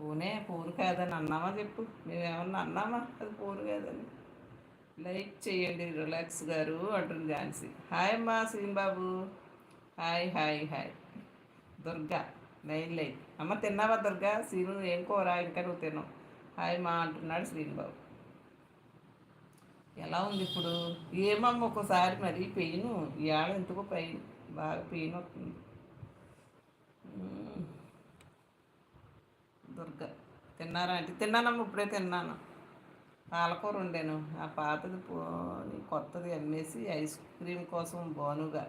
పూనే పూరు కాదని అన్నామా చెప్పు. మేమేమన్నా అన్నామా? అది పూరు కాదని. లైక్ చేయండి రిలాక్స్ గారు అంటుంది ఝాన్సీ. హాయ్ అమ్మా సీంబాబు. Hi hi hi. Durga nine line. అమ్మ తిన్నావా దుర్గా? సీను ఏం కోరా? ఇంకా నువ్వు తిన్నావు హాయ్ మా అంటున్నాడు శ్రీనిబాబు ఎలా ఉంది ఇప్పుడు? ఏమమ్మ ఒకసారి మరీ పెయిన్. ఇవాళ ఎందుకో పెయిన్. బాగా పెయిన్ వస్తుంది. దుర్గా తిన్నారా అంటే తిన్నానమ్మ ఇప్పుడే తిన్నాను. పాలకూర ఉండేను ఆ పాతది పోని కొత్తది అమ్మేసి ఐస్ క్రీమ్ కోసం బోనుగా.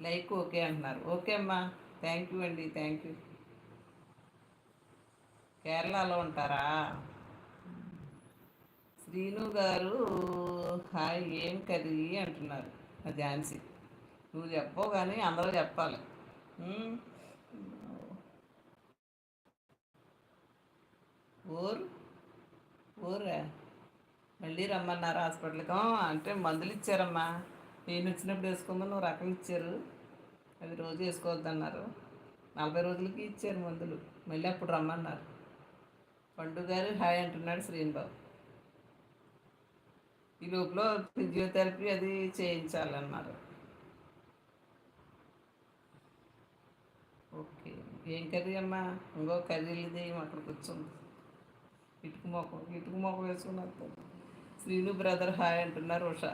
లైక్ ఓకే అంటున్నారు. ఓకే అమ్మా. థ్యాంక్ యూ అండి. Thank you. కేరళలో ఉంటారా? శ్రీను గారు హాయ్ ఏం కర్రీ? అంటున్నారు. ఝాన్సీ. నువ్వు చెప్పవు కానీ అందరూ చెప్పాలి. ఊరు? ఊరా? మళ్ళీ రమ్మన్నారు హాస్పిటల్కి? అంటే మందులు ఇచ్చారమ్మా. నేను వచ్చినప్పుడు వేసుకోమని నువ్వు రకం ఇచ్చారు. అవి రోజు వేసుకోవద్దన్నారు. నలభై రోజులకి ఇచ్చారు మందులు. మళ్ళీ అప్పుడు రమ్మన్నారు. పండు గారు హాయ్ అంటున్నాడు శ్రీనిబాబు. ఈ లోపల ఫిజియోథెరపీ అది చేయించాలన్నారు. ఓకే. ఏం కర్రీ అమ్మా? ఇంకో కర్రీలది అక్కడ కూర్చుంది? ఇటుకు మొక్క ఇటుకు మొక్క వేసుకున్నారు శ్రీను బ్రదర్ హాయ్ అంటున్నారు ఉష.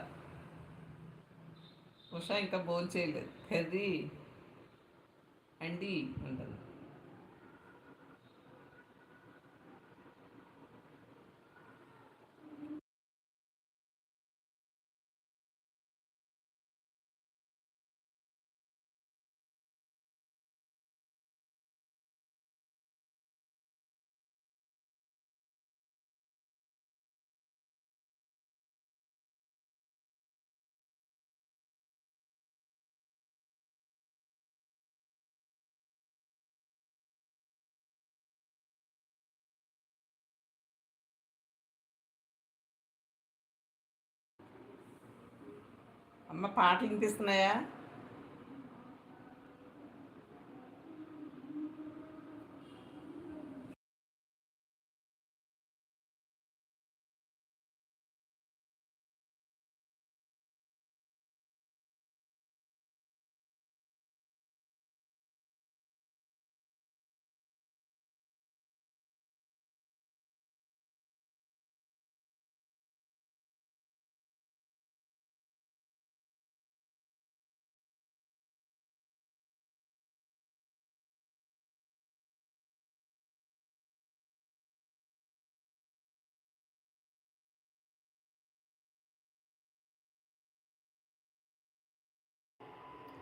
ఉష ఇంకా బోల్ చేయలేదు. కర్రీ అండి అంటారు. అమ్మ పాటలు వినిపిస్తున్నాయా?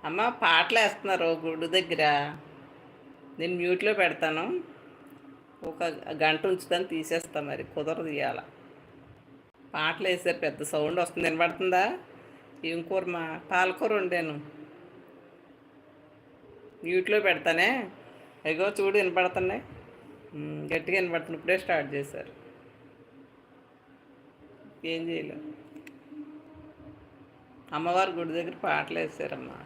అమ్మ పాటలు వేస్తున్నారు గుడి దగ్గర. నేను మ్యూట్లో పెడతాను. ఒక గంట ఉంచుతాను తీసేస్తా మరి. కుదరదు ఇవాళ పాటలు వేసారు పెద్ద సౌండ్ వస్తుంది. వినబడుతుందా? ఏం కూర మా పాలకూర వండాను. మ్యూట్లో పెడతానే. అయ్యో చూడు వినపడుతున్నాయి గట్టిగా వినపడుతుంది ఇప్పుడే స్టార్ట్ చేశారు. ఏం చేయలేదు అమ్మవారి గుడి దగ్గర పాటలు వేసారమ్మా